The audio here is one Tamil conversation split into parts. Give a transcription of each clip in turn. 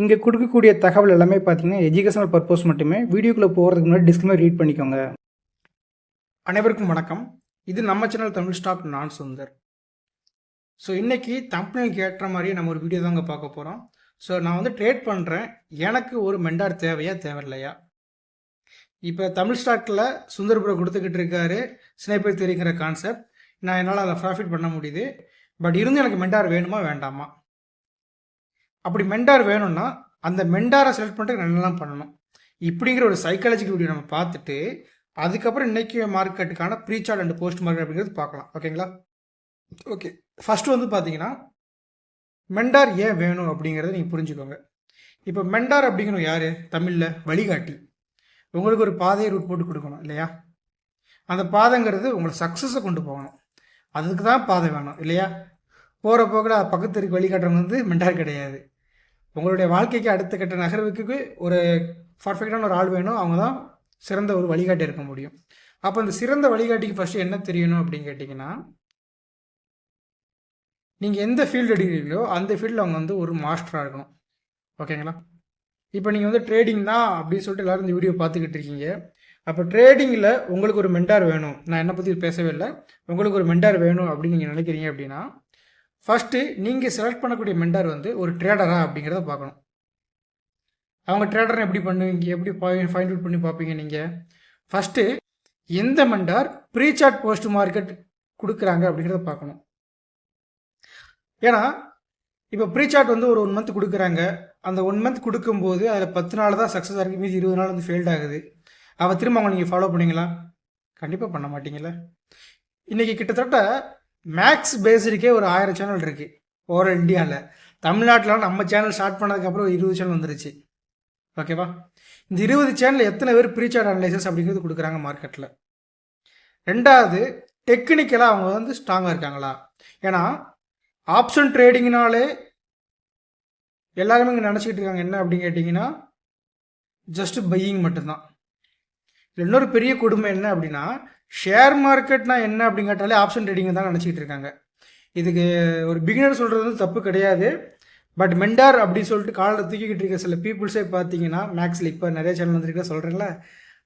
இங்கே கொடுக்கக்கூடிய தகவல் எல்லாமே பார்த்தீங்கன்னா எஜுகேஷனல் பர்பஸ் மட்டுமே வீடியோக்குள்ளே போகிறதுக்கு முன்னாடி டிஸ்கிளைமர் ரீட் பண்ணிக்கோங்க. அனைவருக்கும் வணக்கம். இது நம்ம சேனல் தமிழ் ஸ்டாக் நான் சுந்தர். ஸோ இன்றைக்கி தம்பனிக்கு ஏற்ற மாதிரியே நம்ம ஒரு வீடியோ தாங்க பார்க்க போகிறோம் ஸோ நான் வந்து ட்ரேட் பண்ணுறேன் எனக்கு ஒரு மெண்டார் தேவையா தேவையில்லையா? இப்போ தமிழ் ஸ்டாக்கில் சுந்தர் ப்ரோ கொடுத்துக்கிட்டு இருக்காரு. ஸ்னைப்பர் தெரிவிக்கிற கான்செப்ட் நான் என்னால் அதை ப்ராஃபிட் பண்ண முடியுது. பட் இருந்து எனக்கு மெண்டார் வேணுமா வேண்டாமா? அப்படி மெண்டார் வேணும்னா அந்த மெண்டாரை செலக்ட் பண்ணிட்டு என்னெல்லாம் பண்ணணும்? இப்படிங்கிற ஒரு சைக்காலஜிக்கல் வீடியோ நம்ம பார்த்துட்டு அதுக்கப்புறம் இன்னைக்கு மார்க்கெட்டுக்கான pre chart and post market அப்படிங்கிறது பார்க்கலாம். ஓகேங்களா ஓகே ஃபர்ஸ்ட் வந்து பார்த்தீங்கன்னா மெண்டார் ஏன் வேணும் அப்படிங்கிறத நீங்கள் புரிஞ்சுக்கோங்க. இப்போ மெண்டார் அப்படிங்கணும் யார்? தமிழில் வழிகாட்டி. உங்களுக்கு ஒரு பாதையை ரூட் போட்டு கொடுக்கணும் இல்லையா? அந்த பாதைங்கிறது உங்களை சக்ஸஸை கொண்டு போகணும். அதுக்கு தான் பாதை வேணும் இல்லையா? போகிற போக்கில் பக்கத்து இருக்க வழிகாட்டுறவங்க வந்து மெண்டார் கிடையாது. உங்களுடைய வாழ்க்கைக்கு அடுத்த கட்ட நகர்வுக்கு ஒரு பர்ஃபெக்டான ஒரு ஆள் வேணும். அவங்க தான் சிறந்த ஒரு வழிகாட்டி இருக்க முடியும். அப்போ அந்த சிறந்த வழிகாட்டிக்கு ஃபஸ்ட்டு என்ன தெரியணும் அப்படின்னு கேட்டிங்கன்னா நீங்கள் எந்த ஃபீல்டு எடுக்கிறீங்களோ அந்த ஃபீல்டில் அவங்க வந்து ஒரு மாஸ்டராக இருக்கணும். ஓகேங்களா? இப்போ நீங்கள் வந்து ட்ரேடிங் தான் அப்படின்னு சொல்லிட்டு எல்லோரும் இந்த வீடியோ பார்த்துக்கிட்டு இருக்கீங்க. அப்போ ட்ரேடிங்கில் உங்களுக்கு ஒரு மென்டார் வேணும். நான் என்னை பற்றி பேசவே இல்லை. உங்களுக்கு ஒரு மென்டார் வேணும் அப்படின்னு நீங்கள் நினைக்கிறீங்க அப்படின்னா ஃபஸ்ட்டு நீங்கள் செலக்ட் பண்ணக்கூடிய மென்டார் வந்து ஒரு ட்ரேடரா அப்படிங்கிறத பார்க்கணும். அவங்க ட்ரேடரை எப்படி பண்ணுவீங்க? எப்படி ஃபைண்ட் அவுட் பண்ணி பார்ப்பீங்க நீங்கள் ஃபஸ்ட்டு எந்த mentor pre chart post market கொடுக்குறாங்க அப்படிங்கிறத பார்க்கணும். ஏன்னா இப்போ ப்ரீ சார்ட் வந்து ஒரு ஒன் மந்த் கொடுக்குறாங்க. அந்த ஒன் மந்த் கொடுக்கும்போது அதில் பத்து நாள் தான் சக்ஸஸ் ஆகி மீதி இருபது நாள் வந்து ஃபெயில்ட் ஆகுது. அவள் திரும்ப அவங்க நீங்கள் ஃபாலோ பண்ணிங்களா கண்டிப்பாக பண்ண மாட்டீங்களே இன்றைக்கி கிட்டத்தட்ட மேக்ஸ் பேஸ்டுக்கே ஒரு ஆயிரம் சேனல் இருக்குது ஓவர் இந்தியாவில் தமிழ்நாட்டில் நம்ம சேனல் ஸ்டார்ட் பண்ணதுக்கப்புறம் ஒரு இருபது சேனல் வந்துருச்சு. ஓகேவா இந்த இருபது சேனல் எத்தனை பேர் ப்ரீசார்ட் அனலைசஸ் அப்படிங்கிறது கொடுக்குறாங்க மார்க்கெட்டில் ரெண்டாவது டெக்னிக்கலாக அவங்க வந்து ஸ்ட்ராங்காக இருக்காங்களா? ஏன்னா ஆப்ஷன் ட்ரேடிங்னாலே எல்லாருமே இங்கே நினச்சிக்கிட்டு இருக்காங்க என்ன அப்படின்னு கேட்டிங்கன்னா ஜஸ்ட் பையிங் மட்டும்தான். இன்னொரு பெரிய கொடுமை என்ன அப்படின்னா ஷேர் மார்க்கெட்னா என்ன அப்படின்னு கேட்டாலே ஆப்ஷன் ட்ரேடிங் தான் நினச்சிக்கிட்டு இருக்காங்க. இதுக்கு ஒரு பிகினர் சொல்கிறது வந்து தப்பு கிடையாது. பட் மெண்டார் அப்படின்னு சொல்லிட்டு காலில் தூக்கிக்கிட்டு இருக்க சில பீப்புள்ஸே பார்த்தீங்கன்னா மேக்ஸில் இப்போ நிறைய சேனல் வந்துருக்கா சொல்கிறேன்ல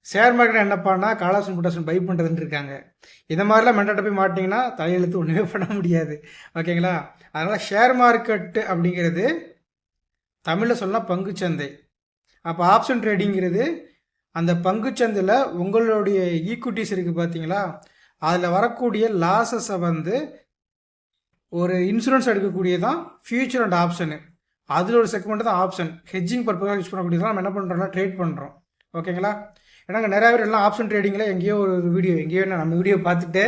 ஷேர் மார்க்கெட் என்னப்பானா காலாசன் புட்டாசன் பை பண்ணுறதுன்னு இருக்காங்க. இந்த மாதிரிலாம் மெண்டாட்ட போய் மாட்டிங்கன்னா தலையெழுத்து ஒன்றுமே பண்ண முடியாது. ஓகேங்களா? அதனால் ஷேர் மார்க்கெட்டு அப்படிங்கிறது தமிழில் சொன்னால் பங்குச்சந்தை அப்போ ஆப்ஷன் ட்ரேடிங்கிறது அந்த பங்குச்சந்தையில் உங்களுடைய ஈக்குவிட்டிஸ் இருக்குது பார்த்தீங்களா அதில் வரக்கூடிய லாஸஸை வந்து ஒரு இன்சூரன்ஸ் எடுக்கக்கூடியதான் ஃபியூச்சர் அண்ட் ஆப்ஷனு அதில் ஒரு செக்மெண்ட் தான் ஆப்ஷன் ஹெஜ்ஜிங் பர்பஸாக யூஸ் பண்ணக்கூடியதான் நம்ம என்ன பண்ணுறோம்னா ட்ரேட் பண்ணுறோம் ஓகேங்களா ஏன்னா நிறைய பேர் எல்லாம் ஆப்ஷன் ட்ரேடிங்கில் எங்கேயோ ஒரு வீடியோ எங்கேயோ நம்ம வீடியோ பார்த்துட்டு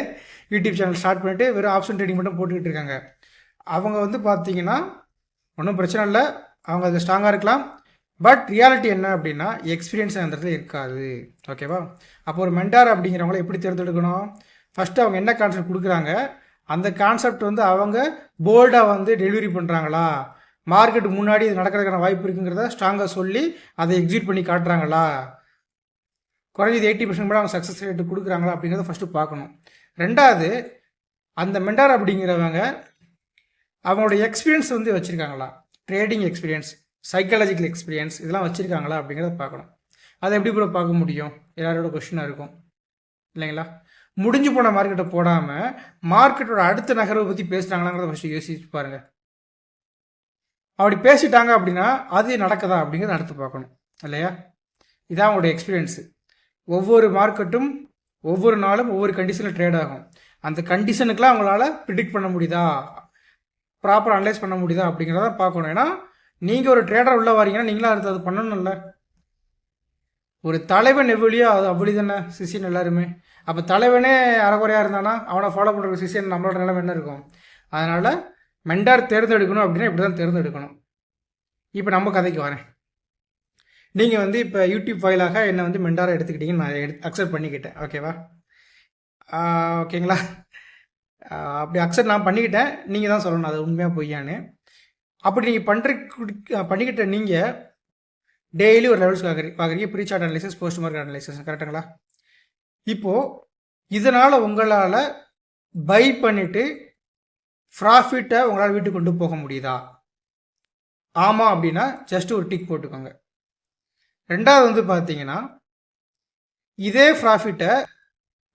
யூடியூப் சேனல் ஸ்டார்ட் பண்ணிட்டு வெறும் ஆப்ஷன் ட்ரேடிங் மட்டும் போட்டுக்கிட்டு இருக்காங்க. அவங்க வந்து பார்த்தீங்கன்னா ஒன்றும் பிரச்சனை இல்லை. அவங்க அது ஸ்ட்ராங்காக இருக்கலாம். பட் ரியாலிட்டி என்ன அப்படின்னா எக்ஸ்பீரியன்ஸ் அந்த இடத்துல இருக்காது. ஓகேவா அப்போ ஒரு மென்டார் அப்படிங்கிறவங்கள எப்படி தேர்ந்தெடுக்கணும்? ஃபஸ்ட்டு அவங்க என்ன கான்செப்ட் கொடுக்குறாங்க? அந்த கான்செப்ட் வந்து அவங்க போல்டாக வந்து டெலிவரி பண்ணுறாங்களா மார்க்கெட் முன்னாடி இது நடக்கிறதுக்கான வாய்ப்பு இருக்குங்கிறத ஸ்ட்ராங்காக சொல்லி அதை எக்ஸிட் பண்ணி காட்டுறாங்களா? குறைஞ்சது எயிட்டி பர்சன்ட் கூட அவங்க சக்ஸஸ் ரேட்டு கொடுக்குறாங்களா அப்படிங்கிறத ஃபஸ்ட்டு பார்க்கணும். ரெண்டாவது அந்த மென்டார் அப்படிங்கிறவங்க அவங்களோட எக்ஸ்பீரியன்ஸ் வந்து வச்சுருக்காங்களா? ட்ரேடிங் எக்ஸ்பீரியன்ஸ் சைக்காலஜிக்கல் எக்ஸ்பீரியன்ஸ் இதெல்லாம் வச்சுருக்காங்களா அப்படிங்கிறத பார்க்கணும். அதை எப்படி கூட பார்க்க முடியும்? எல்லாரோட கொஷினாக இருக்கும். இல்லைங்களா? முடிஞ்சு போன மார்க்கெட்டை போடாமல் மார்க்கெட்டோட அடுத்த நகர்வை பற்றி பேசுகிறாங்களாங்கிறத ஃபஸ்ட்டு யோசிச்சு பாருங்கள் அப்படி பேசிட்டாங்க அப்படின்னா அது நடக்குதா அப்படிங்கிறத அடுத்து பார்க்கணும். இல்லையா? இதான் அவங்களோட எக்ஸ்பீரியன்ஸு ஒவ்வொரு மார்க்கெட்டும் ஒவ்வொரு நாளும் ஒவ்வொரு கண்டிஷனில் ட்ரேட் ஆகும். அந்த கண்டிஷனுக்கெலாம் அவங்களால ப்ரிடிக்ட் பண்ண முடியுதா? ப்ராப்பர் அனலைஸ் பண்ண முடியுதா அப்படிங்கிறத பார்க்கணும். ஏன்னா நீங்கள் ஒரு ட்ரேடர் உள்ள வரீங்கன்னா நீங்களும் அடுத்து அது பண்ணணும்ல. ஒரு தலைவன் எவ்வளியோ அது அப்படி தானே சிஷியன் எல்லாருமே. அப்போ தலைவனே அறகுறையாக இருந்தானா அவனை ஃபாலோ பண்ணுற சிஷியன் நம்மளோட நிலைமை என்ன இருக்கும்? அதனால் மெண்டார் தேர்ந்தெடுக்கணும் அப்படின்னா இப்படி தான் தேர்ந்தெடுக்கணும். இப்போ நம்ம கதைக்கு வரேன். நீங்கள் வந்து இப்போ யூடியூப் ஃபைலாக என்னை வந்து மெண்டாரை எடுத்துக்கிட்டீங்கன்னு நான் எடு அக்செப்ட் பண்ணிக்கிட்டேன். ஓகேவா ஓகேங்களா அப்படி அக்செப்ட் நான் பண்ணிக்கிட்டேன். நீங்கள் தான் சொல்லணும் அது உண்மையாக பொய்யான்னு. அப்படி நீங்கள் பண்ணுற பண்ணிக்கிட்ட நீங்கள் டெய்லி ஒரு லெவல்ஸ் பார்க்குறீங்க பார்க்குறீங்க pre chart analysis post market analysis கரெக்டுங்களா இப்போது இதனால் உங்களால் பை பண்ணிவிட்டு ப்ராஃபிட்டை உங்களால் வீட்டுக்கு கொண்டு போக முடியுதா? ஆமாம் அப்படின்னா ஜஸ்ட் ஒரு டிக் போட்டுக்கோங்க. ரெண்டாவது வந்து பார்த்தீங்கன்னா இதே ப்ராஃபிட்டை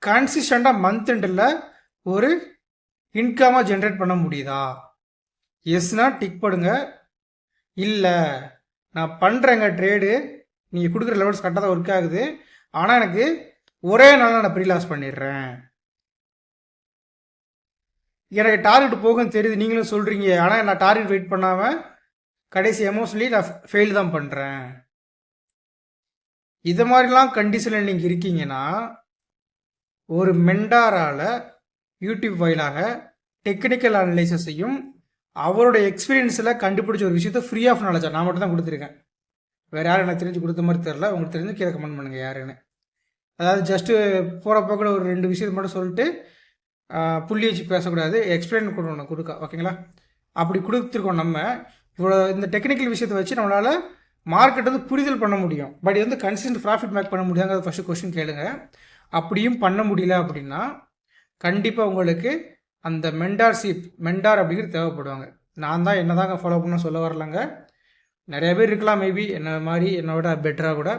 கன்சிஸ்டண்டாக மந்த் எண்டில் ஒரு இன்கமாக ஜென்ரேட் பண்ண முடியுதா? எஸ்னா டிக் போடுங்க. இல்லை நான் பண்ணுறேங்க ட்ரேடு நீங்கள் கொடுக்குற லெவல்ஸ் கரெக்டாக தான் ஒர்க் ஆகுது. ஆனால் எனக்கு ஒரே நாளில் நான் ப்ரீலாஸ் பண்ணிடுறேன். எனக்கு டார்கெட் போகும்னு தெரியுது. நீங்களும் சொல்கிறீங்க ஆனால் நான் டார்கெட் வெயிட் பண்ணாமல் கடைசி எமோஷனலி நான் ஃபெயில் தான் பண்ணுறேன் இது மாதிரிலாம் கண்டிஷனில் நீங்கள் இருக்கீங்கன்னா ஒரு மெண்டாரால் யூடியூப் வாயிலாக டெக்னிக்கல் அனலைசஸையும் அவரோட எக்ஸ்பீரியன்ஸில் கண்டுபிடிச்ச ஒரு விஷயத்த ஃப்ரீ ஆஃப் நாலேஜாக நான் மட்டும் தான் கொடுத்துருக்கேன். வேறு யாரும் எனக்கு தெரிஞ்சு கொடுத்த மாதிரி தெரில உங்களுக்கு தெரிஞ்சு கீழே கமெண்ட் பண்ணுங்கள் யாருன்னு. அதாவது ஜஸ்ட்டு போகிற கூட ஒரு ரெண்டு விஷயத்தை மட்டும் சொல்லிட்டு புள்ளி வச்சு பேசக்கூடாது. எக்ஸ்பிளைன் கொடுக்கணும் கொடுக்க ஓகேங்களா அப்படி கொடுத்துருக்கோம் நம்ம. இவ்வளோ இந்த டெக்னிக்கல் விஷயத்தை வச்சு நம்மளால் மார்க்கெட் வந்து புரிதல் பண்ண முடியும். பட் வந்து கன்சிஸ்டன்ட் ப்ராஃபிட் மேக் பண்ண முடியாங்கிறது ஃபஸ்ட்டு கொஸ்டின் கேளுங்க. அப்படியும் பண்ண முடியல அப்படின்னா கண்டிப்பாக உங்களுக்கு அந்த மென்டார்ஷிப் மெண்டார் அப்படிங்கிறது தேவைப்படுவாங்க. நான் தான் என்ன தாங்க ஃபாலோ பண்ண சொல்ல வரலங்க. நிறைய பேர் இருக்கலாம் மேபி என்ன மாதிரி என்னோட பெட்டராக கூட.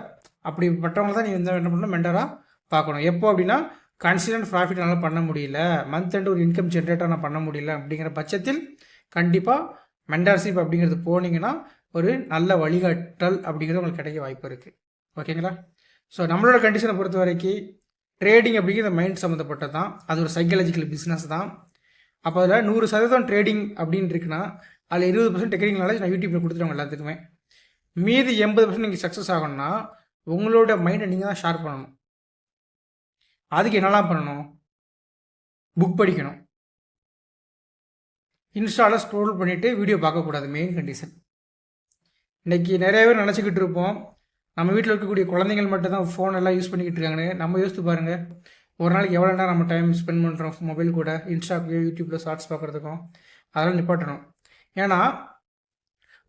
அப்படிப்பட்டவங்க தான் நீ வந்து என்ன பண்ணணும் மெண்டராக பார்க்கணும். எப்போ அப்படின்னா கன்சிடன்ட் ப்ராஃபிட் என்னால் பண்ண முடியல. மந்த் எண்ட் ஒரு இன்கம் ஜென்ரேட்டாக நான் பண்ண முடியல அப்படிங்கிற பட்சத்தில் கண்டிப்பாக மென்டார்ஷிப் அப்படிங்கிறது போனீங்கன்னா ஒரு நல்ல வழிகாட்டல் அப்படிங்கிறது உங்களுக்கு கிடைக்க வாய்ப்பு இருக்குது ஓகேங்களா ஸோ நம்மளோட கண்டிஷனை பொறுத்த வரைக்கும் ட்ரேடிங் அப்படிங்கிறது மைண்ட் சம்மந்தப்பட்டது தான் அது ஒரு சைக்காலஜிக்கல் பிஸ்னஸ் தான். அப்போ அதில் நூறு சதவீதம் ட்ரேடிங் அப்படின்னு இருக்குன்னா அதில் இருபது பர்சன்ட் டெக்னிக்கல் நாலேஜ் நான் யூடியூப்பில் கொடுத்துருவேன் எல்லாத்துக்குமே. மீதி எண்பது பர்சன்ட் நீங்கள் சக்ஸஸ் ஆகணும்னா உங்களோட மைண்டை நீங்கள் தான் ஷேர் பண்ணணும். அதுக்கு என்னெல்லாம் பண்ணணும்? புக் படிக்கணும். இன்ஸ்டாவில் ஸ்க்ரோல் பண்ணிவிட்டு வீடியோ பார்க்கக்கூடாது மெயின் கண்டிஷன் இன்னைக்கு நிறைய பேர் நினச்சிக்கிட்டு இருப்போம் நம்ம வீட்டில் இருக்கக்கூடிய குழந்தைங்கள் மட்டும் தான் ஃபோன் எல்லாம் யூஸ் பண்ணிக்கிட்டு இருக்காங்கன்னு. நம்ம யோசித்து பாருங்கள் ஒரு நாளைக்கு எவ்வளோ நேரம் நம்ம டைம் ஸ்பெண்ட் பண்ணுறோம் மொபைல் கூட இன்ஸ்டாக்கு யூடியூப்பில் ஷார்ட்ஸ் பார்க்குறதுக்கும். அதெல்லாம் நிப்பாட்டணும். ஏன்னா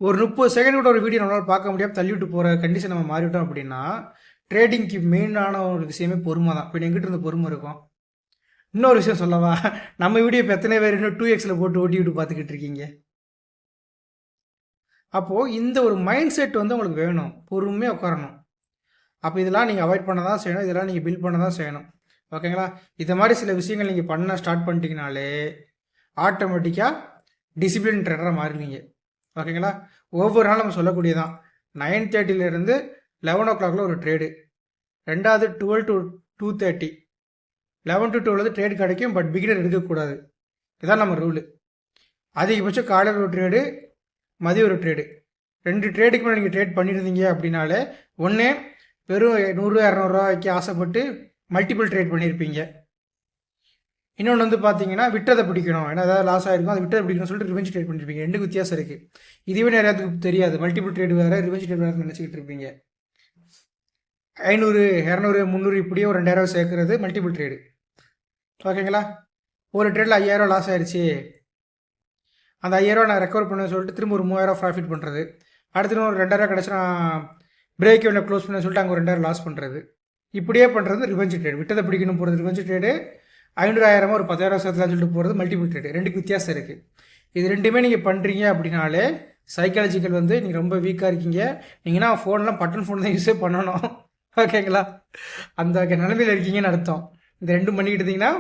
ஒரு முப்பது செகண்ட் கூட ஒரு வீடியோ நம்மளால் பார்க்க முடியாமல் தள்ளிவிட்டு போகிற கண்டிஷன் நம்ம மாறிவிட்டோம் அப்படின்னா ட்ரேடிங்க்கு மெயினான ஒரு விஷயமே பொறுமை தான். இப்போ எங்கிட்ட இருந்து பொறுமை இருக்கும். இன்னொரு விஷயம் சொல்லவா? நம்ம வீடியோ இப்போ எத்தனை பேர் இன்னும் டூ எக்ஸில் போட்டு ஓட்டிவிட்டு பார்த்துக்கிட்டு இருக்கீங்க? அப்போது இந்த ஒரு மைண்ட் செட் வந்து உங்களுக்கு வேணும். பொறுமையாக உட்காரணும். அப்போ இதெல்லாம் நீங்கள் அவாய்ட் பண்ண தான் செய்யணும். இதெல்லாம் நீங்கள் பில்ட் பண்ண தான் செய்யணும். ஓகேங்களா? இந்த மாதிரி சில விஷயங்கள் நீங்கள் பண்ண ஸ்டார்ட் பண்ணிட்டீங்கனாலே ஆட்டோமேட்டிக்காக டிசிப்ளின் ட்ரெடராக மாறுவீங்க ஓகேங்களா? ஒவ்வொரு நாளும் நம்ம சொல்லக்கூடியதான் நைன் தேர்ட்டிலேருந்து லெவன் ஓ கிளாக்ல ஒரு ட்ரேடு ரெண்டாவது twelve to two thirty eleven to twelve வந்து ட்ரேட் கிடைக்கும் பட் பிகினர் எடுக்கக்கூடாது. இதான் நம்ம ரூலு அதிகபட்சம் காலையில் ஒரு ட்ரேடு மதியம் ஒரு ட்ரேடு ரெண்டு ட்ரேடுக்கு மேலே நீங்கள் ட்ரேட் பண்ணியிருந்தீங்க அப்படின்னாலே ஒன்று வெறும் நூறு இரநூறுவாய்க்கு ஆசைப்பட்டு மல்டிபிள் ட்ரேட் பண்ணியிருப்பீங்க இன்னொன்று வந்து பார்த்தீங்கன்னா விட்டதை பிடிக்கணும். ஏன்னா ஏதாவது லாஸ் ஆகிருக்கும் அதை விட்டதை பிடிக்கணும்னு சொல்லிட்டு ரிவெஞ்ச் ட்ரேட் பண்ணிருப்பீங்க. ரெண்டு வித்தியாசம் இருக்குது இதுவே நிறையாத்துக்கு தெரியாது. மல்டிபிள் ட்ரேட் வேறு ரிவெஞ்ச் ட்ரேட் வேறு நினச்சிக்கிட்டு இருப்பீங்க. ஐநூறு இரநூறு முந்நூறு இப்படியே ஒரு ரெண்டாயிரம் சேர்க்குறது மல்டிபிள் ட்ரேடு ஓகேங்களா? ஒரு ட்ரேடில் ஐயாயிரம் லாஸ் ஆயிடுச்சு அந்த ஐயாயிரம் நான் ரெக்கவர் பண்ண சொல்லிட்டு திரும்ப ஒரு மூவாயிரம் ப்ராஃபிட் பண்ணுறது அடுத்து ஒரு ரெண்டாயிரம் கிடச்சி நான் பிரேக் இவனை க்ளோஸ் பண்ண சொல்லிட்டு அங்கே ஒரு ரெண்டாயிரம் லாஸ் பண்ணுறது இப்படியே பண்ணுறது ரிவெஞ்ச் ட்ரேடு விட்டதை பிடிக்கணும் போகிறது ரிவெஞ்ச் ட்ரேடு ஐநூறாயிரமா ஒரு பத்தாயிரம் சேர்த்துலாம் சொல்லிட்டு போகிறது மல்டிபிள் ட்ரேடு ரெண்டுக்கு வித்தியாசம் இருக்குது இது ரெண்டுமே நீங்கள் பண்ணுறீங்க அப்படின்னாலே சைக்காலஜிக்கல் வந்து நீங்கள் ரொம்ப வீக்காக இருக்கீங்க. நீங்கன்னா ஃபோன்லாம் பட்டன் ஃபோன் தான் யூஸே பண்ணணும். ஓகேங்களா அந்த நிலமையில் இருக்கீங்கன்னு அர்த்தம். இந்த ரெண்டும் பண்ணிக்கிட்டு இருந்தீங்கன்னா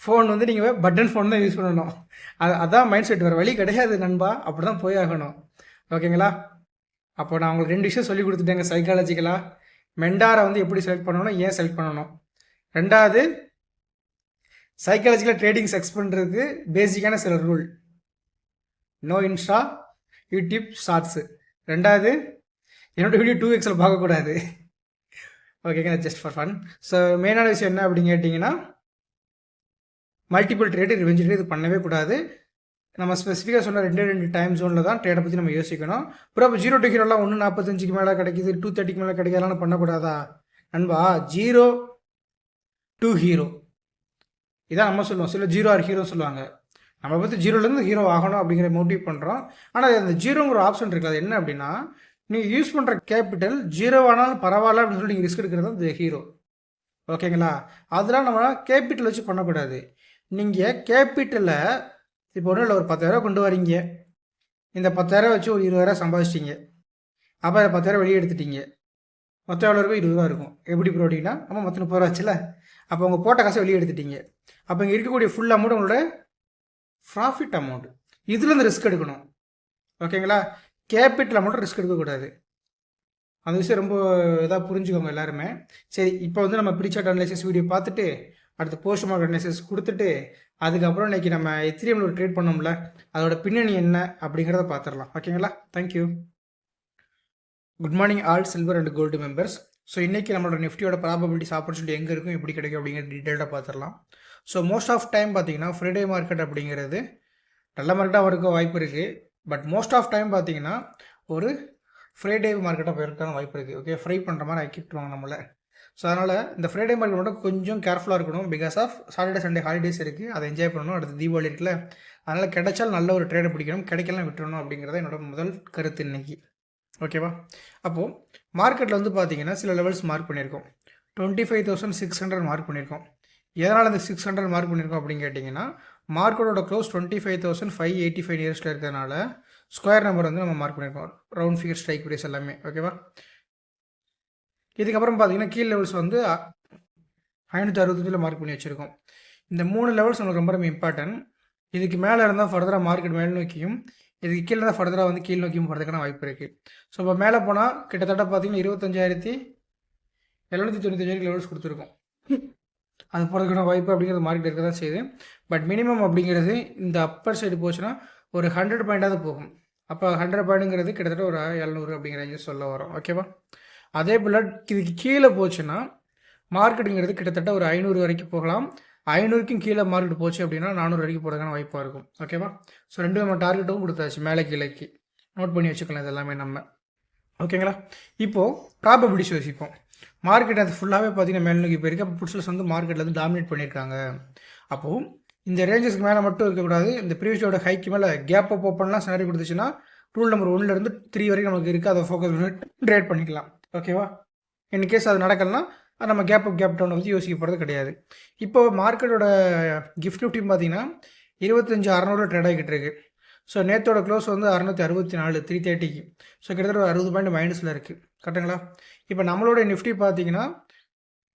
ஃபோன் வந்து நீங்கள் பட்டன் ஃபோன் தான் யூஸ் பண்ணணும். அது அதான் மைண்ட் செட் வேறு வழி கிடையாது நண்பா. அப்படி தான் போய் ஆகணும் ஓகேங்களா அப்போ நான் உங்களுக்கு ரெண்டு விஷயம் சொல்லி கொடுத்துட்டேங்க சைக்காலஜிக்கலாக மெண்டாரை வந்து எப்படி செலக்ட் பண்ணணும் ஏன் செலக்ட் பண்ணணும்? ரெண்டாவது சைக்காலஜிக்கலாக ட்ரேடிங் செக்ஸ் பண்ணுறதுக்கு பேசிக்கான சில rule no Insta YouTube shorts ரெண்டாவது என்னோட வீடியோ டூ எக்ஸில் பார்க்கக்கூடாது. ஓகேங்க ஜஸ்ட் ஃபார் ஃபன் ஸோ மெயினான விஷயம் என்ன அப்படின்னு கேட்டிங்கன்னா மல்டிபிள் ட்ரேடு ரிவெஞ்ச் ட்ரேட் இது பண்ணவே கூடாது. நம்ம ஸ்பெசிஃபிக்காக சொன்ன ரெண்டு ரெண்டு டைம் ஜோனில் தான் ட்ரேடை பற்றி நம்ம யோசிக்கணும். அப்புறம் அப்போ ஜீரோ டு ஹீரோலாம் ஒன்று நாற்பத்தஞ்சுக்கு மேலே கிடைக்குது டூ தேர்ட்டிக்கு மேலே கிடைக்காதெல்லாம் பண்ணக்கூடாதா நண்பா ஜீரோ டு ஹீரோ இதான் நம்ம சொல்லுவோம். சில ஜீரோ ஆர் ஹீரோ சொல்லுவாங்க. நம்ம பற்றி ஜீரோலேருந்து ஹீரோ ஆகணும் அப்படிங்கிற மோட்டிவ் பண்ணுறோம் ஆனால் அந்த ஜீரோங்கிற ஆப்ஷன் இருக்குது அது என்ன அப்படின்னா நீங்கள் யூஸ் பண்ணுற கேபிட்டல் ஜீரோ ஆனாலும் பரவாயில்ல அப்படின்னு சொல்லி நீங்கள் ரிஸ்க் எடுக்கிறது தான் இந்த ஹீரோ ஓகேங்களா அதெல்லாம் நம்ம கேபிட்டல் வச்சு பண்ணக்கூடாது. நீங்கள் கேபிட்டலை இப்போ ஒன்றும் இல்லை ஒரு பத்தாயிரரூவா கொண்டு வரீங்க. இந்த பத்தாயிரரூவா வச்சு ஒரு இருபதாயிரம் சம்பாதிச்சிட்டிங்க. அப்போ அதை பத்தாயிரம் வெளியே எடுத்துட்டீங்க. மொத்தம் எவ்வளோ இருக்கும் இருபது ரூபா இருக்கும். எப்படி ப்ரோ அப்படின்னா நம்ம மொத்தம் முப்பது ரூபா ஆச்சுல? அப்போ உங்கள் போட்ட காசை வெளியே எடுத்துட்டீங்க. அப்போ இங்கே இருக்கக்கூடிய ஃபுல் அமௌண்ட் உங்களோட ப்ராஃபிட் அமௌண்ட் இதுலேருந்து ரிஸ்க் எடுக்கணும். ஓகேங்களா கேபிட்டல் அமௌண்ட் ரிஸ்க் எடுக்கக்கூடாது அந்த விஷயம் ரொம்ப இதாக புரிஞ்சுக்கோங்க எல்லாருமே. சரி இப்போ வந்து நம்ம ப்ரீசார்ட் அனலைசிஸ் வீடியோ பார்த்துட்டு அடுத்து போஸ்ட் மார்க் அனலைசிஸ் கொடுத்துட்டு அதுக்கப்புறம் இன்னைக்கு நம்ம எத்திரியமில் ஒரு ட்ரேட் பண்ணோம்ல அதோட பின்னணி என்ன அப்படிங்கிறத பார்த்துடலாம் ஓகேங்களா thank you good morning all silver and gold members so இன்றைக்கி நம்மளோட நிஃப்டியோட ப்ராபபிலிட்டிஸ் ஆப்பர்ச்சுனிட்டி எங்கே இருக்கும் எப்படி கிடைக்கும் அப்படிங்கிற டீட்டெயிலாக பார்த்துடலாம் ஸோ மோஸ்ட் ஆஃப் டைம் பார்த்தீங்கன்னா ஃப்ரைடே மார்க்கெட் அப்படிங்கிறது நல்ல மார்க்கெட்டாக இருக்க வாய்ப்பு இருக்குது பட் மோஸ்ட் ஆஃப் டைம் பார்த்தீங்கன்னா ஒரு ஃப்ரைடே மார்க்கெட்டாக போயிருக்கான வாய்ப்பு இருக்குது ஓகே ஃப்ரை பண்ணுற மாதிரி ஆக்கிட்டுருவாங்க நம்மளை. ஸோ அதனால் இந்த ஃப்ரைடே மார்க்கெட் மட்டும் கொஞ்சம் கேர்ஃபுல்லாக இருக்கணும். Because of Saturday Sunday holidays இருக்குது அதை என்ஜாய் பண்ணணும். அடுத்து தீபாவளி இருக்குல்ல. அதனால் கிடைச்சால் நல்ல ஒரு ட்ரேடை பிடிக்கணும். கிடைக்கலாம் விட்டுறணும் அப்படிங்கிறத என்னோட முதல் கருத்து இன்னைக்கு. ஓகேவா அப்போது மார்க்கெட்டில் வந்து பார்த்தீங்கன்னா சில லெவல்ஸ் மார்க் பண்ணியிருக்கோம். Twenty five thousand six hundred mark பண்ணியிருக்கோம். எதனால் அந்த சிக்ஸ் ஹண்ட்ரட் மார்க் பண்ணியிருக்கோம் அப்படின்னு கேட்டிங்கன்னா மார்க்கெட்டோட close twenty five thousand five eighty five இயர்ஸில் இருக்கிறதுனால ஸ்கொயர் நம்பர் வந்து நம்ம மார்க் பண்ணியிருக்கோம். ரவுண்ட் ஃபிகர் ஸ்ட்ரைக் ப்ரைஸ் எல்லாமே. ஓகேவா இதுக்கப்புறம் பார்த்தீங்கன்னா கீழ் லெவல்ஸ் வந்து ஐநூற்றி அறுபத்தஞ்சில் மார்க் பண்ணி வச்சுருக்கோம். இந்த மூணு லெவல்ஸ் உங்களுக்கு ரொம்ப ரொம்ப இம்பார்ட்டன்ட் இதுக்கு மேலே இருந்தால் ஃபர்தராக மார்க்கெட் மேல் நோக்கியும் இதுக்கு கீழே தான் ஃபர்தராக வந்து கீழ் நோக்கியும் போகிறதுக்கான வாய்ப்பு இருக்குது ஸோ இப்போ மேலே போனால் கிட்டத்தட்ட பார்த்தீங்கன்னா இருபத்தஞ்சாயிரத்தி எழுநூற்றி தொண்ணூத்தஞ்சாயிரம் லெவல்ஸ் கொடுத்துருக்கோம். அது போகிறதுக்கான வாய்ப்பு அப்படிங்கிறது மார்க்கெட் இருக்க தான் செய்யுது. பட் மினிமம் அப்படிங்கிறது இந்த அப்பர் சைடு போச்சுன்னா ஒரு ஹண்ட்ரட் பாயிண்டாவது போகும். அப்போ ஹண்ட்ரட் பாயிண்ட்டுங்கிறது கிட்டத்தட்ட ஒரு எழுநூறு அப்படிங்கிற சொல்ல வரும் ஓகேவா அதே போல் இதுக்கு கீழே போச்சுன்னா மார்க்கெட்டுங்கிறது கிட்டத்தட்ட ஒரு ஐநூறு வரைக்கும் போகலாம். ஐநூறுக்கும் கீழே மார்க்கெட் போச்சு அப்படின்னா நானூறு வரைக்கும் போகிறதுக்கான வாய்ப்பாக இருக்கும். ஓகேவா ஸோ ரெண்டு நம்ம டார்கெட்டும் கொடுத்தாச்சு மேலே கீழேக்கு. நோட் பண்ணி வச்சுக்கலாம் இது எல்லாமே நம்ம ஓகேங்களா இப்போது ப்ராபபிலிட்டிஸ் யோசிப்போம். மார்க்கெட் அது ஃபுல்லாகவே பார்த்தீங்கன்னா மேல் நோக்கி போயிருக்கு. அப்போ புட்ஸஸ் வந்து மார்க்கெட்டில் வந்து டாமினேட் பண்ணியிருக்காங்க. அப்போது இந்த ரேஞ்சஸ்க்கு மேலே மட்டும் இருக்கக்கூடாது. இந்த ப்ரீவியஸோட ஹைக்கு மேலே கேப் அப் ஓப்பன்லாம் சினாரி கொடுத்துச்சுன்னா ரூல் நம்பர் ஒன்லேருந்து த்ரீ வரைக்கும் நமக்கு இருக்குது அதை ஃபோக்கஸ் பண்ணி ட்ரேட் பண்ணிக்கலாம். ஓகேவா? இன் கேஸ் அது நடக்கலன்னா அது நம்ம கேப் அப் கேப் டவுனை பற்றி யோசிக்க போகிறது கிடையாது. இப்போ மார்க்கெட்டோட கிஃப்ட் நிஃப்டின்னு பார்த்தீங்கன்னா இருபத்தஞ்சு அறநூறு ட்ரேட் ஆகிட்டு இருக்கு. ஸோ நேற்றோட க்ளோஸ் வந்து அறநூற்றி அறுபத்தி நாலு த்ரீ தேர்ட்டிக்கு ஸோ கிட்டத்தட்ட ஒரு அறுபது பாயிண்ட் மைனஸில் இருக்குது கரெக்டுங்களா? இப்போ நம்மளோட நிஃப்டி பார்த்தீங்கன்னா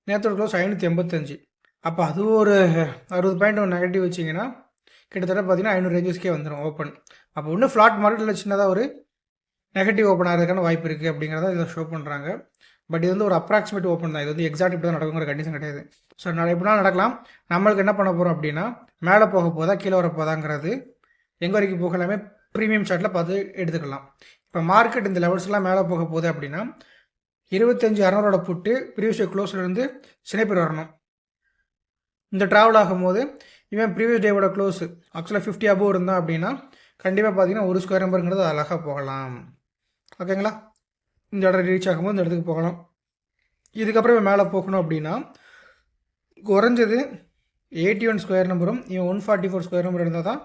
நேற்றோட க்ளோஸ் ஐநூற்றி எண்பத்தஞ்சு. அப்போ அது ஒரு அறுபது பாயிண்ட் ஒரு நெகட்டிவ் வச்சிங்கன்னா கிட்டத்தட்ட பார்த்தீங்கன்னா ஐநூறு ரேஞ்சஸ்க்கே வந்துடும் ஓப்பன் அப்போ இன்னும் ஃப்ளாட் மார்க்கெட்டில் சின்னதாக ஒரு நெகட்டிவ் ஓப்பன் ஆகிறதுக்கான வாய்ப்பு இருக்குது அப்படிங்கிறத இதில் ஷோ பண்ணுறாங்க பட் இது வந்து ஒரு அப்ராக்சிமேட் ஓப்பன் தான். இது வந்து எக்ஸாக்ட் இப்படி தான் நடக்குங்கிற கண்டிஷன் கிடையாது. ஸோ நான் எப்படினா நடக்கலாம். நம்மளுக்கு என்ன பண்ண போகிறோம் அப்படின்னா மேலே போக போதா கீழே வர போதாங்கிறது எங்கே வரைக்கும் போகலாமே ப்ரீமியம் ஷார்ட்டில் பார்த்து எடுத்துக்கலாம். இப்போ மார்க்கெட் இந்த லெவல்ஸ்லாம் மேலே போக போகுது அப்படின்னா இருபத்தஞ்சி இரநூறோட புட்டு ப்ரீவியஸ் க்ளோஸ்லேருந்து சினைப்பேர் வரணும். இந்த ட்ராவல் ஆகும்போது இவன் ப்ரீவியஸ் டேவோட க்ளோஸ் ஆக்சுவலாக ஃபிஃப்டி அபோவ் இருந்தான் அப்படின்னா கண்டிப்பாக பார்த்தீங்கன்னா ஒரு ஸ்கொயர் நம்பருங்கிறது அழகாக போகலாம். ஓகேங்களா? இந்த இடம் ரீச் ஆகும்போது இந்த இடத்துக்கு போகலாம் இதுக்கப்புறம் மேலே போகணும் அப்படின்னா குறைஞ்சது எயிட்டி ஒன் ஸ்கொயர் நம்பரும் இவன் one forty four square number இருந்தால் தான்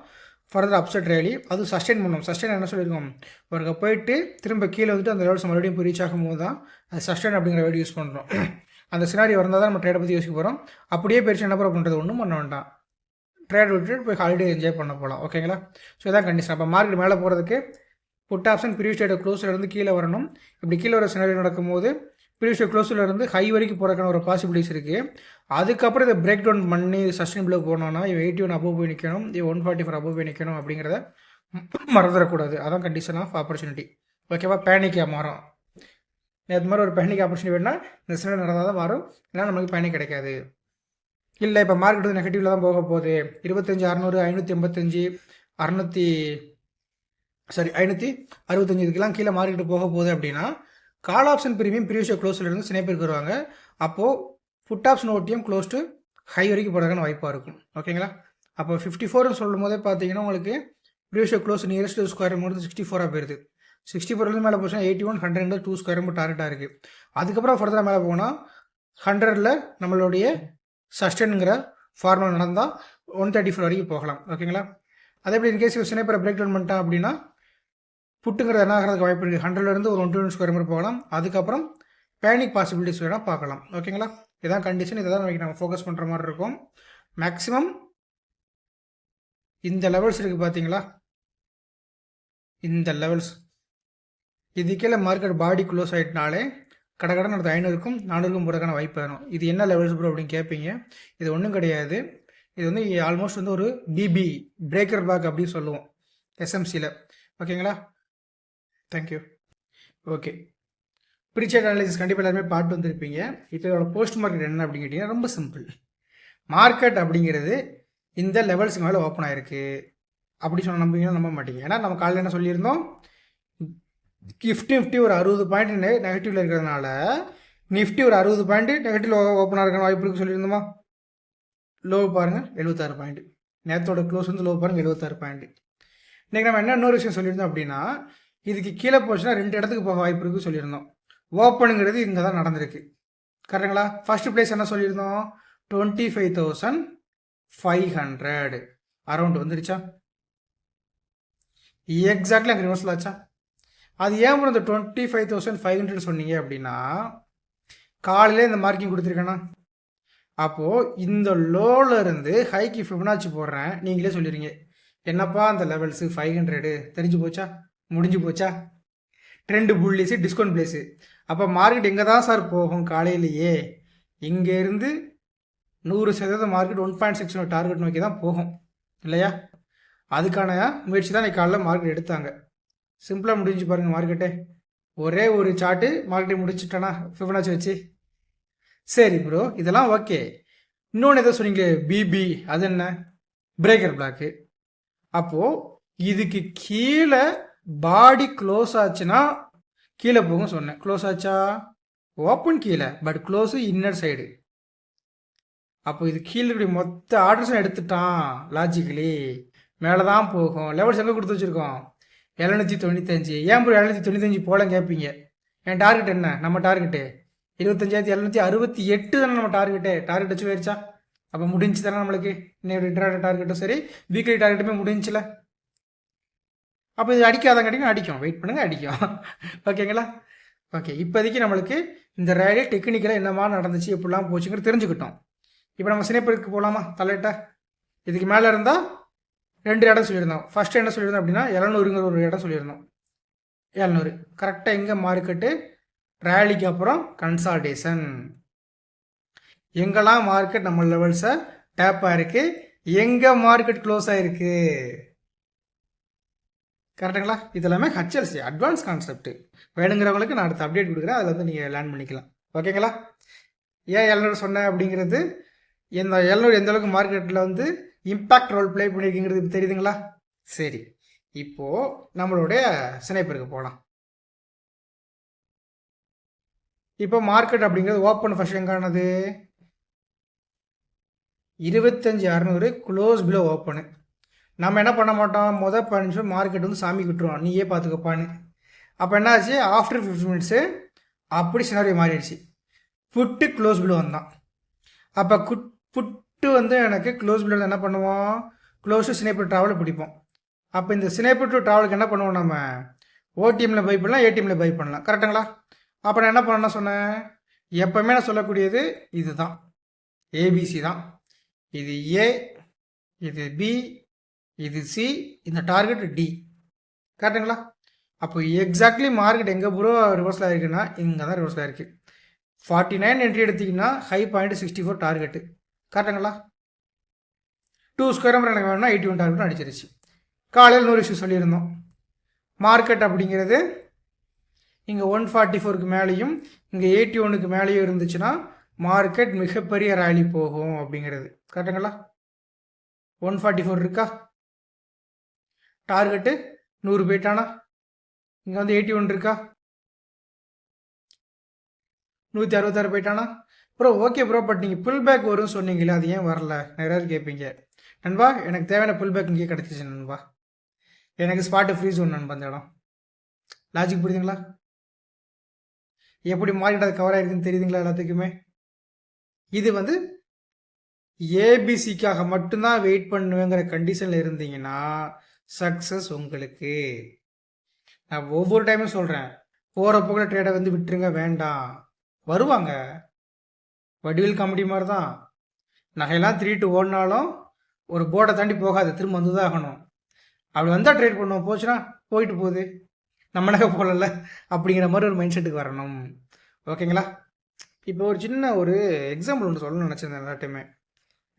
ஃபர்தர் அப்செட் ரேலி அது சஸ்டெயின் பண்ணணும் சஸ்டெயின் என்ன சொல்லியிருக்கோம்? ஒரு போயிட்டு திரும்ப கீழே வந்துட்டு அந்த லெவல்ஸ் மறுபடியும் போய் ரீச் ஆகும்போது தான் அது சஸ்டெயின் அப்படிங்கிற வேர்டு யூஸ் பண்ணுறோம் அந்த சினாரி வந்தால் தான் நம்ம ட்ரேடை பற்றி யோசிக்க போகிறோம் அப்படியே பெருசு என்ன பண்ணுறது ஒன்றும் பண்ண வேண்டாம். ட்ரேட் விட்டுட்டு போய் ஹாலிடே என்ஜாய் பண்ண போகலாம் ஓகேங்களா? ஸோ இதான் கண்டிஷன் அப்போ மார்க்கெட் மேலே போகிறதுக்கு புட் ஆப்ஷன் ப்ரீவியஸ் டேட் க்ளோஸ்லேருந்து கீழே வரணும். இப்படி கீழே வர சினாரி நடக்கும்போது ப்ரீவியஸ் டேட் இருந்து ஹை வரைக்கும் போகிறதுக்கான ஒரு பாசிபிலிட்டிஸ் இருக்குது அதுக்கப்புறம் இதை பிரேக் டவுன் பண்ணி சஸ்டைனபிளாக போனோம்னா இவன் எயிட்டி ஒன் அபோவ் போய் நிற்கணும் இது ஒன் ஃபார்ட்டி ஃபோர் அபோவ் போய் நிற்கணும் அப்படிங்கிறத மறந்துடக்கூடாது. அதான் கண்டிஷன் ஆஃப் ஆப்பர்ச்சுனிட்டி ஓகேவா பேனிக்காக மாறும். அது மாதிரி ஒரு பேனிக் ஆப்பர்ச்சுனிட்டி வேணால் இந்த சில நடந்தால் தான் மாறும். இல்லைனா நம்மளுக்கு பேனிக் கிடைக்காது. இல்லை இப்போ மார்க்கெட் வந்து நெகட்டிவில் தான் போக போகுது. இருபத்தஞ்சி அறநூறு ஐநூற்றி எண்பத்தஞ்சு அறநூற்றி சாரி ஐநூற்றி அறுபத்தஞ்சு இதுக்கெல்லாம் கீழே மார்க்கெட்டு போக போகுது அப்படின்னா கால் ஆப்ஷன் பிரிமியம் ப்ரீவியஸ் க்ளோஸில் இருந்து சினை பேருக்கு வருவாங்க. அப்போது ஃபுட் ஆப்ஷன் ஓட்டியம் க்ளோஸ் டு ஹை வரைக்கும் போகிறதுக்கான வாய்ப்பாக இருக்கும். ஓகேங்களா அப்போ ஃபிஃப்டி ஃபோர்னு சொல்லும் போதே பார்த்தீங்கன்னா உங்களுக்கு ப்ரீவியஸ் க்ளோஸ் நியரஸ்ட் ஸ்கொயர் மட்டும் சிக்ஸ்டி ஃபோராக போயிருது. சிக்ஸ்டி ஃபோர்லேருந்து மேலே போச்சுன்னா eighty one hundred two square மட்டும் டார்கெட்டாக இருக்குது அதுக்கப்புறம் ஃபர்தராக மேலே போனால் ஹண்ட்ரடில் நம்மளுடைய சஸ்டனுங்கிற ஃபார்முலா நடந்தால் ஒன் தேர்ட்டி ஃபோர் வரைக்கும் போகலாம். ஓகேங்களா அதே எப்படி இன்கேஸ் சினைப்பரை பிரேக் டவுன் பண்ணிட்டான் அப்படின்னா புட்டுங்கிறது என்ன ஆகிறதுக்கு வாய்ப்பு இருக்குது ஹண்ட்ரட்லேருந்து ஒரு ஒன் டூ ஸ்கொயர் மீட்டர் போகலாம். அதுக்கப்புறம் பேனிக் பாசிபிலிட்டிஸ் வேணால் பார்க்கலாம். ஓகேங்களா இதான் கண்டிஷன் இதை தான் நம்ம ஃபோக்கஸ் பண்ணுற மாதிரி இருக்கும். மேக்ஸிமம் இந்த லெவல்ஸ் இருக்குது பார்த்தீங்களா இந்த லெவல்ஸ் இது கீழே மார்க்கெட் பாடி க்ளோஸ் ஆகிட்டனாலே கடகடன் நடத்த ஐநூறுக்கும் நானூறுக்கும் போகிறதுக்கான வாய்ப்பு வேணும். இது என்ன லெவல்ஸ் ப்ரோ அப்படின்னு கேட்பீங்க இது ஒன்றும் கிடையாது. இது வந்து ஆல்மோஸ்ட் வந்து ஒரு பிபி பிரேக்கர் பேக் அப்படின்னு சொல்லுவோம். எஸ்எம்சியில் ஓகேங்களா தேங்க்யூ ஓகே ப்ரீச்சர் அனாலிசிஸ் கண்டிப்பாக எல்லாருமே பார்த்து வந்திருப்பீங்க. இப்போ இதோட போஸ்ட் மார்க்கெட் என்ன அப்படின்னு கேட்டிங்கன்னா ரொம்ப சிம்பிள் மார்க்கெட் அப்படிங்கிறது இந்த லெவல்ஸுக்கு மேலே ஓப்பன் ஆயிருக்கு. அப்படி சொன்ன நம்புவீங்கன்னா நம்ப மாட்டீங்க. ஏன்னா நம்ம காலையில் என்ன சொல்லியிருந்தோம்? நிஃப்டி நிஃப்டி ஒரு அறுபது பாயிண்ட் நெகட்டிவில் இருக்கிறதுனால நிஃப்டி ஒரு அறுபது பாயிண்ட் நெகட்டிவ் ஓப்பன் ஆகிற வாய்ப்பு இருக்கு சொல்லியிருந்தோமா? லோ பாருங்கள் எழுபத்தாறு பாயிண்ட் நேரத்தோட க்ளோஸ் வந்து லோ பாருங்கள் எழுபத்தாறு பாயிண்ட் இன்றைக்கி நம்ம என்ன இன்னொரு விஷயம் சொல்லியிருந்தோம் அப்படின்னா இதுக்கு கீழே போச்சுன்னா ரெண்டு இடத்துக்கு போக வாய்ப்பு இருக்குன்னு சொல்லியிருந்தோம். ஓப்பனுங்கிறது இங்கே தான் நடந்திருக்கு. கரெக்டுங்களா ஃபர்ஸ்ட் பிளேஸ் என்ன சொல்லியிருந்தோம்? Twenty five thousand five hundred around வந்துருச்சா? எக்ஸாக்ட்லி அங்கே ரிவர்ஸில் ஆச்சா? அது ஏன் ப்ரோ இந்த twenty five thousand five hundred சொன்னீங்க அப்படின்னா காலையிலே இந்த மார்க்கிங் கொடுத்துருக்கேண்ணா அப்போது இந்த லோவில் இருந்து ஹைக்கு ஃபிபனாச்சி போடுறேன் நீங்களே சொல்லிடுறீங்க என்னப்பா அந்த லெவல்ஸு ஃபைவ் ஹண்ட்ரடு தெரிஞ்சு போச்சா? முடிஞ்சு போச்சா? ட்ரெண்டு புள்ளிஸு டிஸ்கவுண்ட் பிளேஸு அப்போ மார்க்கெட் எங்கே தான் சார் போகும் காலையிலேயே? இங்கேருந்து நூறு சதவீதம் market one point six target நோக்கி தான் போகும். இல்லையா? அதுக்கான முயற்சி தான் இன்னைக்கு காலைல மார்க்கெட் எடுத்தாங்க. சிம்பிளாக முடிஞ்சு பாருங்கள் மார்க்கெட்டே ஒரே ஒரு சார்ட்டு மார்க்கெட்டை முடிச்சுட்டேனா ஃபிஃபனாச்சு வச்சு? சரி ப்ரோ இதெல்லாம் ஓகே இன்னொன்று எதோ சொன்னீங்களே பிபி அது என்ன? பிரேக்கர் பிளாக்கு அப்போது இதுக்கு கீழே பாடி க்ளோஸ் ஆச்சுன்னா கீழே போகும் சொன்னேன். க்ளோஸ் ஆச்சா? ஓப்பன் கீழே பட் க்ளோஸு இன்னர் சைடு அப்போ இது கீழே இப்படி மொத்த ஆர்டர்ஸும் எடுத்துட்டான் லாஜிக்கலி மேலே தான் போகும். லெவல்ஸ் எங்கே கொடுத்து வச்சுருக்கோம்? எழுநூற்றி தொண்ணூத்தஞ்சு. ஏன் ப்ரோ எழுநூற்றி தொண்ணூத்தஞ்சு போல கேட்பீங்க என் டார்கெட் என்ன? நம்ம டார்கெட்டு இருபத்தஞ்சாயிரத்தி எழுநூற்றி அறுபத்தி எட்டு தானே நம்ம டார்கெட்டு டார்கெட் வச்சு போயிருச்சா? அப்போ முடிஞ்சு தானே நம்மளுக்கு இன்னொரு இன்டர்நெட் டார்கெட்டும் சரி வீக்லி டார்கெட்டுமே முடிஞ்சில. அப்போ இது அடிக்காதங்காட்டியும் அடிக்கும் வெயிட் பண்ணுங்க அடிக்கும். ஓகேங்களா ஓகே இப்போதைக்கு நம்மளுக்கு இந்த ரேலி டெக்னிக்கலாக என்னமா நடந்துச்சு எப்படிலாம் போச்சுங்கிற தெரிஞ்சுக்கிட்டோம். இப்போ நம்ம சினைப்பருக்கு போகலாமா தலையிட்ட? இதுக்கு மேலே இருந்தால் ரெண்டு இடம் சொல்லியிருந்தோம். ஃபஸ்ட்டு என்ன சொல்லியிருந்தோம் அப்படின்னா இரநூறுங்கிற ஒரு இடம் சொல்லியிருந்தோம். எழுநூறு. கரெக்டாக எங்கே மார்க்கெட்டு? ரேலிக்கு அப்புறம் கன்சால்டேஷன் எங்கெல்லாம் மார்க்கெட் நம்ம லெவல்ஸை டேப்பாக இருக்குது எங்கே மார்க்கெட் க்ளோஸ் ஆகிருக்கு கரெக்டுங்களா இது எல்லாமே ஹச்எல்சி அட்வான்ஸ் கான்செப்ட் வேணுங்கிறவங்களுக்கு நான் அடுத்த அப்டேட் கொடுக்குறேன். அதில் வந்து நீங்கள் லேர்ன் பண்ணிக்கலாம். ஓகேங்களா ஏன் எழுநூறு சொன்னேன் அப்படிங்கிறது? இந்த எழுநூறு எந்த அளவுக்கு மார்க்கெட்டில் வந்து இம்பேக்ட் ரோல் ப்ளே பண்ணியிருக்குங்கிறது தெரியுதுங்களா? சரி. இப்போது நம்மளுடைய சினைப்பருக்கு போகலாம் இப்போ மார்க்கெட் அப்படிங்கிறது ஓப்பன் ஃபர்ஸ்ட் எங்கானது இருபத்தஞ்சி அறநூறு க்ளோஸ் பிலோ ஓப்பனு நம்ம என்ன பண்ண மாட்டோம்? மொதல் பதினஞ்சு நிமிஷம் மார்க்கெட் வந்து சாமி கட்டுருவோம். நீயே பார்த்துக்கப்பான்னு அப்போ என்னாச்சு? ஆஃப்டர் ஃபிஃப்டி மினிட்ஸு அப்படி சினாரியோ மாறிடுச்சு. புட்டு க்ளோஸ் பிலோ வந்தான். அப்போ குட் புட்டு வந்து எனக்கு க்ளோஸ் பிலோ என்ன பண்ணுவோம்? க்ளோஸ் டு சினைப்பர் ட்ராவலை பிடிப்போம். அப்போ இந்த சினைப்பர் டு ட்ராவலுக்கு என்ன பண்ணுவோம் நம்ம ஓடிஎம்மில் பை பண்ணலாம் ஏடிஎம்மில் பை பண்ணலாம். கரெக்டுங்களா அப்போ நான் என்ன பண்ண சொன்னேன்? எப்போவுமே நான் சொல்லக்கூடியது இதுதான். ஏபிசி தான். இது ஏ இது பி இது சி இந்த டார்கெட் டி கரெக்டுங்களா? அப்போ எக்ஸாக்ட்லி மார்க்கெட் எங்கே ப்ரோ ரிவர்ஸில் இருக்குன்னா இங்கே தான் ரிவர்ஸில் இருக்குது ஃபார்ட்டி நைன் என்ட்ரி எடுத்திங்கன்னா high point sixty four target கரெக்டுங்களா? டூ ஸ்கொயர் நம்பர் எனக்கு வேணும்னா எயிட்டி ஒன் டார்கெட்டும் அடிச்சிருச்சு. காலையில் நூறு இஷ்யூ சொல்லியிருந்தோம். மார்க்கெட் அப்படிங்கிறது இங்கே ஒன் ஃபார்ட்டி ஃபோருக்கு மேலேயும் இங்கே எயிட்டி ஒனுக்கு மேலேயும் இருந்துச்சுன்னா மார்க்கெட் மிகப்பெரிய ரேலி போகும் அப்படிங்கிறது. கரெக்டுங்களா? ஒன் ஃபார்ட்டி ஃபோர் இருக்கா? டார்கெட்டு நூறு போயிட்டானா? இங்கே வந்து எயிட்டி ஒன் இருக்கா? நூற்றி அறுபத்தாறு போயிட்டானா? ப்ரோ ஓகே ப்ரோ பட் நீங்கள் புல் பேக் வரும்னு சொன்னீங்களே அது ஏன் வரல? நிறைய கேட்பீங்க நண்பா எனக்கு தேவையான புல் பேக் இங்கே கிடச்சிச்சு நண்பா. எனக்கு ஸ்பாட்டு ஃப்ரீஸ் ஒன்று நண்பா அந்த இடம். லாஜிக் புரியுதுங்களா? எப்படி மார்க்கெட் அது கவர் ஆயிருக்குன்னு தெரியுதுங்களா எல்லாத்துக்குமே? இது வந்து ஏபிசிக்காக மட்டும்தான் வெயிட் பண்ணுவேங்கிற கண்டிஷனில் இருந்தீங்கன்னா சக்ஸஸ் உங்களுக்கு. நான் ஒவ்வொரு டைமும் சொல்கிறேன் போகிற போகிற ட்ரேடை வந்து விட்டுருங்க வேண்டாம். வருவாங்க. வடிவில் காமெடி மாதிரி தான் நகையெல்லாம் திருட்டு ஓடினாலும் ஒரு போர்டை தாண்டி போகாது. திரும்ப வந்து தான் ஆகணும். அப்படி வந்தால் ட்ரேட் பண்ணுவோம். போச்சுன்னா போயிட்டு போகுது. நம்ம நகை போகல அப்படிங்கிற மாதிரி ஒரு மைண்ட் செட்டுக்கு வரணும். ஓகேங்களா இப்போ ஒரு சின்ன ஒரு எக்ஸாம்பிள் ஒன்று சொல்லணும்னு நினச்சிருந்தேன் எல்லாட்டையுமே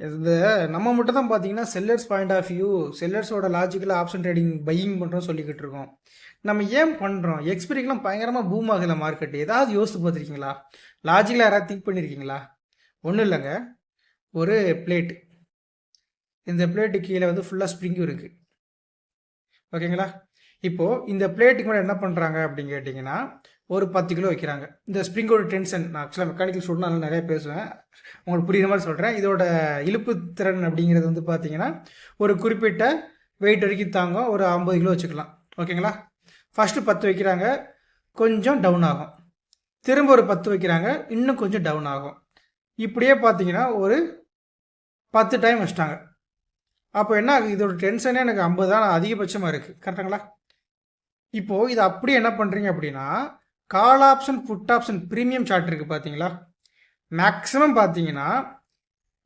இந்த நம்ம மட்டும் தான் பார்த்தீங்கன்னா செல்லர்ஸ் பாயிண்ட் ஆஃப் வியூ செல்லர்ஸோட லாஜிக்கலாக ஆப்ஷன் ட்ரேடிங் பையிங் பண்ணுறோம் சொல்லிக்கிட்டு இருக்கோம். நம்ம ஏன் பண்ணுறோம் எக்ஸ்பீரியன்ஸ்லாம் பயங்கரமாக பூம் ஆகலை மார்க்கெட் ஏதாவது யோசித்து பார்த்துருக்கீங்களா? லாஜிக்கலாக யாராவது திங்க் பண்ணியிருக்கீங்களா ஒன்றும் இல்லைங்க. ஒரு பிளேட்டு இந்த பிளேட்டு கீழே வந்து ஃபுல்லாக ஸ்ப்ரிங்கும் இருக்குது ஓகேங்களா? இப்போது இந்த பிளேட்டுக்கு மேலே என்ன பண்ணுறாங்க அப்படின்னு கேட்டிங்கன்னா ஒரு பத்து கிலோ வைக்கிறாங்க. இந்த ஸ்ப்ரிங்கோட டென்ஷன் நான் ஆக்சுவலாக மெக்கானிக்கல் ஸ்டூடெண்ட் அதனால் நிறைய பேசுவேன். உங்களுக்கு புரியுற மாதிரி சொல்கிறேன் இதோட இழுப்பு திறன் அப்படிங்கிறது வந்து பார்த்தீங்கன்னா ஒரு குறிப்பிட்ட வெயிட் வரைக்கும் தாங்கும். ஒரு ஐம்பது கிலோ வச்சுக்கலாம். ஓகேங்களா ஃபஸ்ட்டு பத்து வைக்கிறாங்க கொஞ்சம் டவுன் ஆகும். திரும்ப ஒரு பத்து வைக்கிறாங்க இன்னும் கொஞ்சம் டவுன் ஆகும். இப்படியே பார்த்தீங்கன்னா ஒரு பத்து டைம் வச்சிட்டாங்க. அப்போ என்ன ஆகுது? இதோட டென்ஷனே எனக்கு ஐம்பது தான் அதிகபட்சமாக இருக்குது கரெக்டுங்களா இப்போது இது அப்படியே என்ன பண்ணுறீங்க அப்படின்னா call option put option premium chart இருக்குது பார்த்தீங்களா மேக்ஸிமம் பார்த்தீங்கன்னா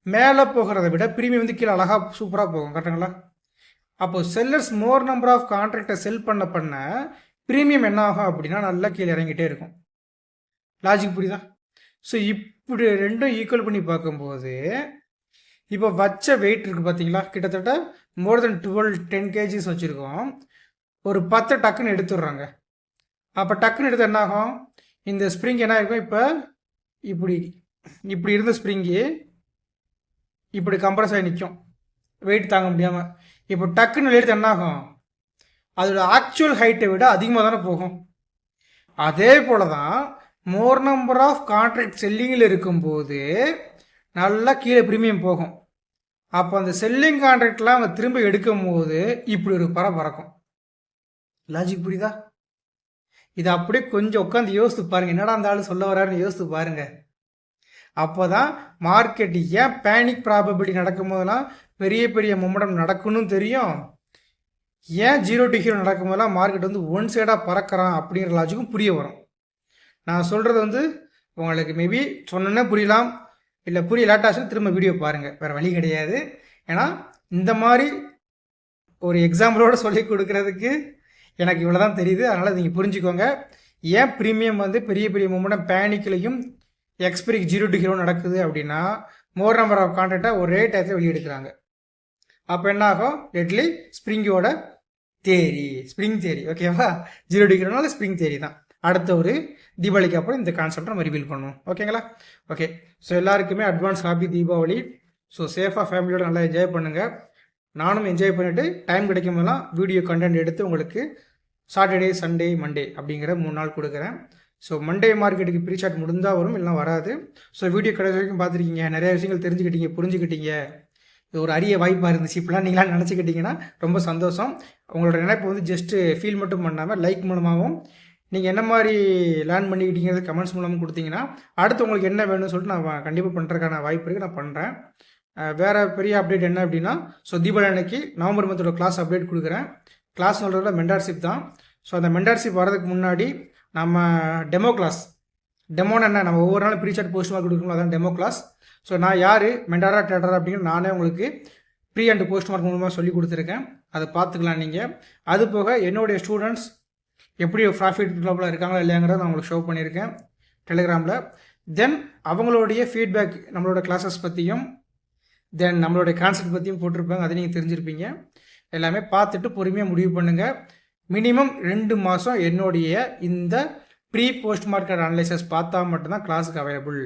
மேலே போகிறத விட ப்ரீமியம் வந்து கீழே அழகாக சூப்பராக போகும் கரெக்டுங்களா அப்போது செல்லர்ஸ் மோர் நம்பர் ஆஃப் கான்ட்ராக்டை செல் பண்ண பண்ண ப்ரீமியம் என்ன ஆகும் அப்படின்னா நல்லா கீழே இறங்கிட்டே இருக்கும். லாஜிக் புரியுதா? ஸோ இப்படி ரெண்டும் ஈக்குவல் பண்ணி பார்க்கும்போது இப்போ வச்ச வெயிட் இருக்குது பார்த்தீங்களா கிட்டத்தட்ட more than twelve ten KGs வச்சுருக்கோம். ஒரு பத்து டக்குன்னு எடுத்துடுறாங்க. அப்போ டக்குன்னு எடுத்து என்ன ஆகும் இந்த ஸ்ப்ரிங் என்ன இருக்கும் இப்போ இப்படி இப்படி இருந்த ஸ்ப்ரிங்கு இப்படி கம்ப்ரஸ் ஆகி நிற்கும் வெயிட் தாங்க முடியாமல் இப்போ டக்குன்னு எடுத்து என்ன ஆகும் அதோட ஆக்சுவல் ஹைட்டை விட அதிகமாக தானே போகும். அதே போல தான் மோர் நம்பர் ஆஃப் கான்ட்ராக்ட் செல்லிங்கில் இருக்கும்போது நல்லா கீழே ப்ரீமியம் போகும். அப்போ அந்த செல்லிங் கான்ட்ராக்ட்லாம் அவங்க திரும்ப எடுக்கும் போது இப்படி ஒரு பறை பறக்கும் லாஜிக் புரியுதா? இதை அப்படியே கொஞ்சம் உட்காந்து யோசித்து பாருங்க. என்னடா அந்த ஆள் சொல்ல வராருன்னு யோசித்து பாருங்க. அப்போ தான் மார்க்கெட் ஏன் பேனிக் ப்ராபபிலிட்டி நடக்கும் போதெல்லாம் பெரிய பெரிய மும்மடம் நடக்கணும்னு தெரியும்? ஏன் ஜீரோ டு ஹீரோ நடக்கும் போதெல்லாம் மார்க்கெட் வந்து ஒன் சைடாக பறக்கிறான் அப்படிங்கிற லாஜிக்கும் புரிய வரும். நான் சொல்கிறது வந்து உங்களுக்கு மேபி சொன்னோன்னே புரியலாம். இல்லை புரிய லேட்டாச்சும் திரும்ப வீடியோ பாருங்கள் வேறு வழி கிடையாது. ஏன்னா இந்த மாதிரி ஒரு எக்ஸாம்பிளோடு சொல்லி கொடுக்கறதுக்கு எனக்கு இவ்வளோ தான் தெரியுது. அதனால் நீங்கள் புரிஞ்சுக்கோங்க. ஏன் ப்ரீமியம் வந்து பெரிய பெரிய மூமெண்ட் பேனிக்லையும் எக்ஸ்பிரிக் ஜீரோ டு ஹீரோ நடக்குது அப்படின்னா மோர் நம்பர் ஆஃப் கான்ட்ராக்டை ஒரே டயத்தில் வெளியெடுக்கிறாங்க. அப்போ என்ன ஆகும்? டெட்லி ஸ்ப்ரிங்கோட தேரி. ஸ்ப்ரிங் தேரி ஓகேவா ஜீரோ டிகிரினால ஸ்ப்ரிங் தேரி தான். அடுத்த ஒரு தீபாவளிக்கு அப்புறம் இந்த கான்செப்ட் நம்ம ரிவீல் பண்ணுவோம். ஓகேங்களா ஓகே ஸோ எல்லாருக்குமே அட்வான்ஸ் ஹாப்பி தீபாவளி. ஸோ சேஃபாக ஃபேமிலியோட நல்லா என்ஜாய் பண்ணுங்கள் நானும் என்ஜாய் பண்ணிவிட்டு டைம் கிடைக்கும் போதெல்லாம் வீடியோ கண்டென்ட் எடுத்து உங்களுக்கு சாட்டர்டே சண்டே மண்டே அப்படிங்கிற மூணு நாள் கொடுக்குறேன். ஸோ மண்டே மார்க்கெட்டுக்கு ப்ரீ சார்ட் முடிந்தால் வரும் இல்லைனா வராது. ஸோ வீடியோ கடைசி வரைக்கும் பார்த்துருக்கீங்க. நிறைய விஷயங்கள் தெரிஞ்சுக்கிட்டீங்க புரிஞ்சுக்கிட்டீங்க. இது ஒரு அரிய வாய்ப்பாக இருந்துச்சு. இப்படிலாம் நீங்களாம் நினச்சிக்கிட்டிங்கன்னா ரொம்ப சந்தோஷம். உங்களோட நினைப்பு வந்து ஜஸ்ட்டு ஃபீல் மட்டும் பண்ணாமல் லைக் மூலமாகவும் நீங்கள் என்ன மாதிரி லேர்ன் பண்ணிக்கிட்டீங்கிறது கமெண்ட்ஸ் மூலமாக கொடுத்தீங்கன்னா அடுத்து உங்களுக்கு என்ன வேணும்னு சொல்லிட்டு நான் கண்டிப்பாக பண்ணுறதுக்கான வாய்ப்பு இருக்குது நான் பண்ணுறேன் வேறு பெரிய அப்டேட் என்ன அப்படின்னா ஸோ தீபாவளி அன்னைக்கு நவம்பர் மந்தோட கிளாஸ் அப்டேட் கொடுக்குறேன். கிளாஸ் சொல்கிறத மென்டார்ஷிப் தான். ஸோ அந்த மென்டார்ஷிப் வரதுக்கு முன்னாடி நம்ம டெமோ கிளாஸ் டெமோன்னு என்ன? நம்ம ஒவ்வொரு நாளும் ப்ரீசார்ட் போஸ்ட் மார்க் கொடுக்கணும் அதான் டெமோ கிளாஸ் ஸோ நான் யார்? மென்டாரா டேட்டரா அப்படிங்கிற நானே உங்களுக்கு ப்ரீ அண்ட் போஸ்ட் மார்க் மூலமாக சொல்லி கொடுத்துருக்கேன். அதை பார்த்துக்கலாம் நீங்கள் அது போக என்னுடைய ஸ்டூடெண்ட்ஸ் எப்படி ப்ராஃபிட் கிளப்பில் இருக்காங்களா இல்லையாங்கிறத நான் உங்களுக்கு ஷோ பண்ணியிருக்கேன் டெலிகிராமில் தென் அவங்களுடைய ஃபீட்பேக் நம்மளோட கிளாஸஸ் பற்றியும் தென் நம்மளுடைய கான்செப்ட் பற்றியும் போட்டிருப்பாங்க. அதை நீங்கள் தெரிஞ்சிருப்பீங்க. எல்லாமே பார்த்துட்டு பொறுமையாக முடிவு பண்ணுங்கள் மினிமம் ரெண்டு மாதம் என்னுடைய இந்த ப்ரீ போஸ்ட் மார்க்கெட் அனலைசஸ் பார்த்தா மட்டும்தான் கிளாஸுக்கு அவைலபிள்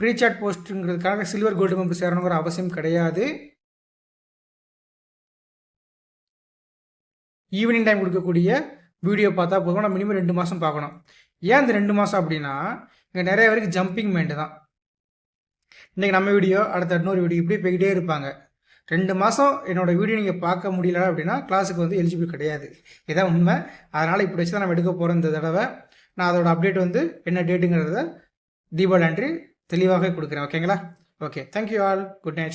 ப்ரீ சாட் போஸ்ட்டுங்கிறதுக்காக சில்வர் கோல்டு மெம்பர் சேரணுங்கிற அவசியம் கிடையாது. ஈவினிங் டைம் கொடுக்கக்கூடிய வீடியோ பார்த்தா போதும். நான் மினிமம் ரெண்டு மாதம் பார்க்கணும். ஏன் இந்த ரெண்டு மாதம் அப்படின்னா இங்கே நிறைய பேருக்கு ஜம்பிங் மைண்டு தான். இன்றைக்கி நம்ம வீடியோ அடுத்த இன்னொரு வீடியோ இப்படி போய்கிட்டே இருப்பாங்க. ரெண்டு மாதம் என்னோடய வீடியோ நீங்கள் பார்க்க முடியல அப்படின்னா கிளாஸுக்கு வந்து எலிஜிபிள் கிடையாது. இதான் உண்மை. அதனால் இப்படி வச்சு தான் நம்ம எடுக்க போகிறோம் இந்த தடவை. நான் அதோட அப்டேட் வந்து என்ன டேட்டுங்கிறத தீபாவளி அன்றி தெளிவாகவே கொடுக்குறேன். ஓகேங்களா okay thank you all good night